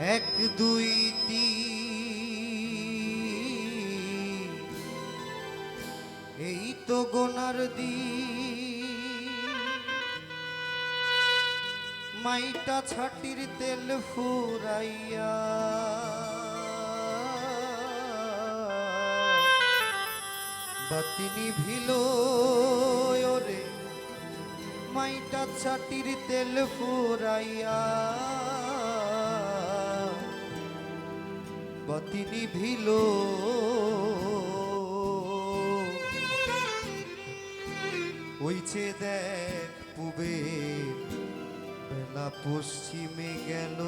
এক, দুই, তিন। এই তো গোনার দিন। মাইটা ছাটির তেল ফুরাইয়া বাতিনি ভিল ওরে, মাইটা ছাটির তেল ফুরাইয়া বাতিনি ভিল ওইছে দেখ পুবে, বেলা পশ্চিমে গেল।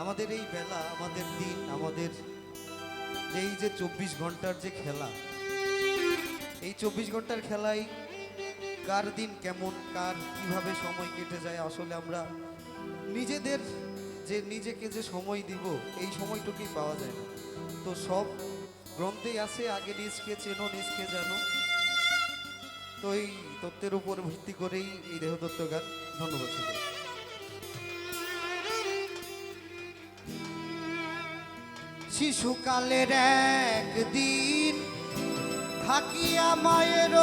আমাদের এই বেলা, আমাদের দিন, আমাদের এই যে চব্বিশ ঘণ্টার যে খেলা, এই চব্বিশ ঘণ্টার খেলায় কার দিন কেমন, কার কীভাবে সময় কেটে যায়, আসলে আমরা নিজেদের যে নিজেকে যে সময় দিব, এই সময়টুকুই পাওয়া যায় না তো সব গ্রন্থেই আছে, আগে নিজকে চেনো, নিজকে জানো তো এই তত্ত্বের উপর ভিত্তি করেই এই দেহতত্ত্ব গান ধন্যবাদ সকলকে। শিশুকালের একদিন থাকিয়া মায়ের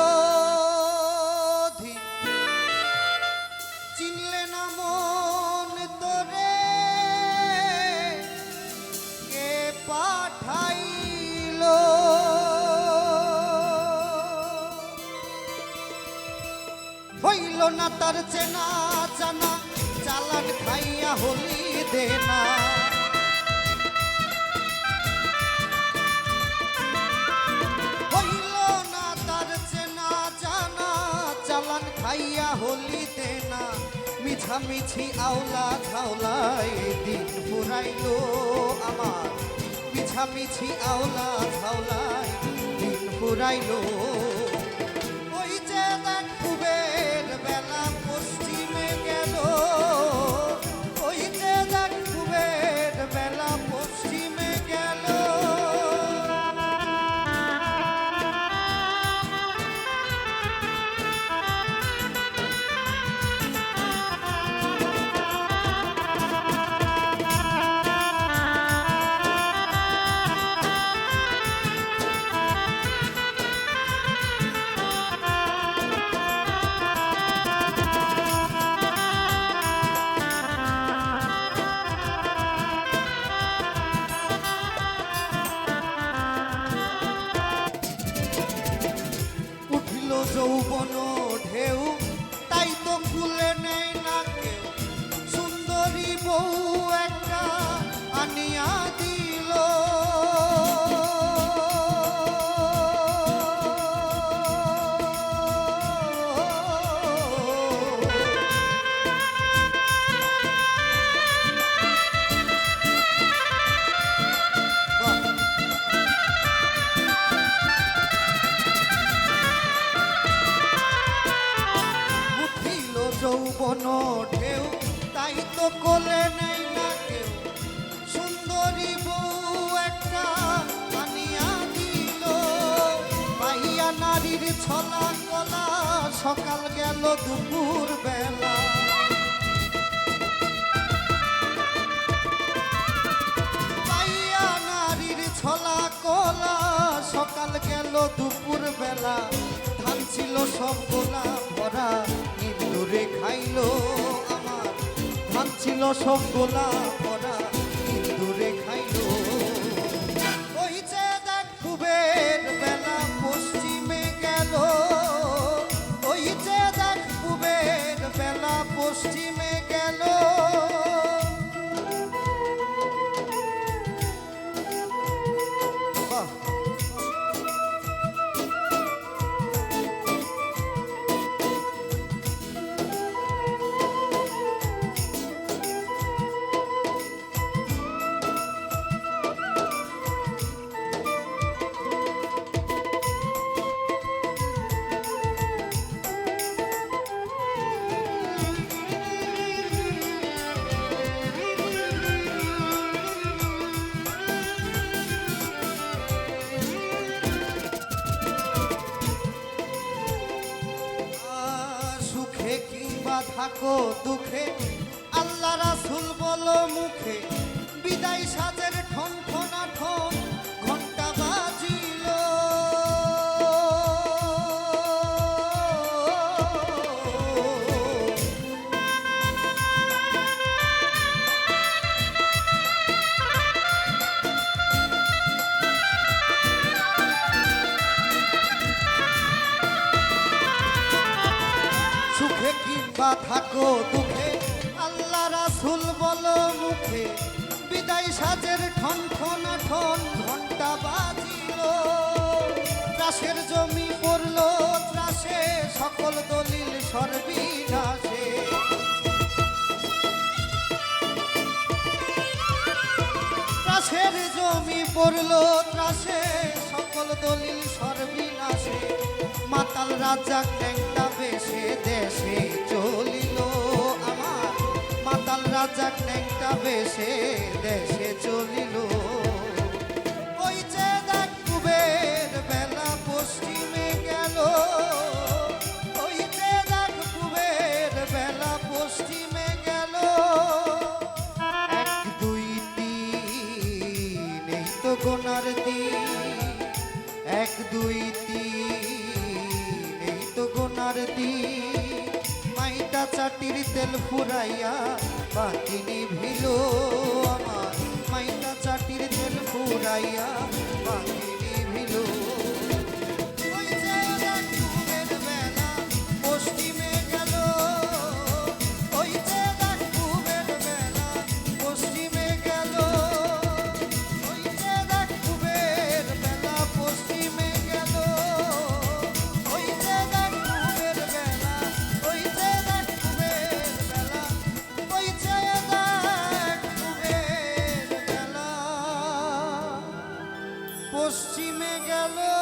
তার চেনা জানা চালান খাইয়া হলি দেনা হইল না তার চেনা জানা চালান খাইয়া হলিতে না। মিছামিছি আওলা ঝাওলাই দিন ফুরাইল আমার। মিছামিছি আওলা ঝাওলাই দিন ফুরাইল যৌবন ঢেউ তাই তো কুলে নেই না যৌবন ঢেউ, তাই তো কোলে নেই না কেউ। সুন্দরী বউ একটা আনিয়া দিল। পাইয়া নারীর ছলা কলা, সকাল গেল দুপুর বেলা। পাইয়া ছলা কলা, সকাল গেল দুপুর বেলা। ধান ছিল সব গোলা ভরা। খাইলো আমার। ধান ছিল সব গোলা ভরা দুঃখে আল্লাহ রাসুল বলো মুখে। বিদায় সাজের সুখে কিংবা থাকো দুঃখে, আল্লাহ রাসুল বলো মুখে, বিদায় সাজের ঠন ঠন ঠন ঘণ্টা বাজিল। ত্রাসের জমি পড়ল, ত্রাসে সকল দলিল সর্বিনাশে। ত্রাসের জমি পড়ল, ত্রাসে সকল দলিল সর্বিনাশে। মাতাল রাজা ন্যাংটা বেশে দেশে চলিল আমার। মাতাল রাজা ন্যাংটা বেশে দেশে চলিল। ওই যে দেখ কুবের বেলা পশ্চিমে গেল। ওই যে দেখ কুবের বেলা পশ্চিমে গেল। এক, দুই, তিন, এই তো দিন। এক, দুই, তিন দিন মাইটা চাটির তেল ফুরাইয়া বাতি নিভিল আমার মাইটা চাটির তেল ফুরাইয়া কুবের বেলা পশ্চিমে গেল